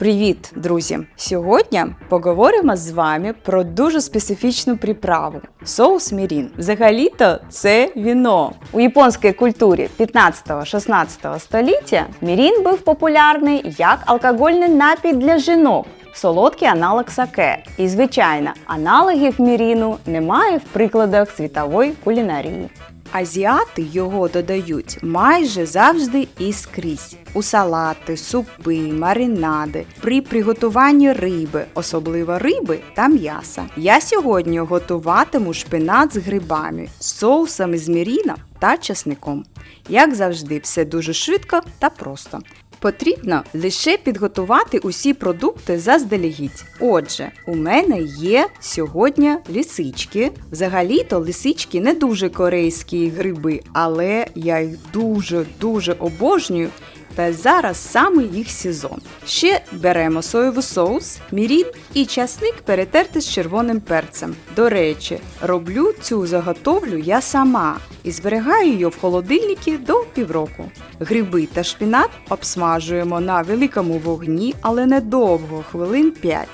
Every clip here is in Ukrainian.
Привіт, друзі! Сьогодні поговоримо з вами про дуже специфічну приправу соус мірін. Взагалі-то це віно. У японській культурі 15-16 століття мірін був популярний як алкогольний напій для жінок. Солодкий аналог саке. І, звичайно, аналогів міріну немає в прикладах світової кулінарії. Азіати його додають майже завжди і скрізь у салати, супи, маринади, при приготуванні риби, особливо риби та м'яса. Я сьогодні готуватиму шпинат з грибами, соусами з міріном та часником. Як завжди, все дуже швидко та просто. Потрібно лише підготувати усі продукти заздалегідь. Отже, у мене є сьогодні лисички. Взагалі-то лисички не дуже корейські гриби, але я їх дуже-дуже обожнюю. Та зараз саме їх сезон. Ще беремо соєвий соус, мірін і часник перетерти з червоним перцем. До речі, роблю цю заготовлю я сама і зберігаю її в холодильнику до півроку. Гриби та шпінат обсмажуємо на великому вогні, але недовго, хвилин 5.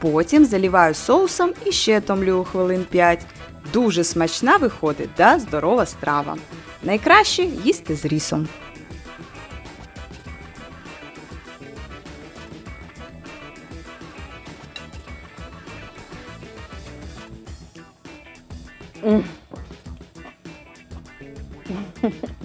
Потім заливаю соусом і ще томлю хвилин 5. Дуже смачна виходить та здорова страва. Найкраще їсти з рісом. Mm.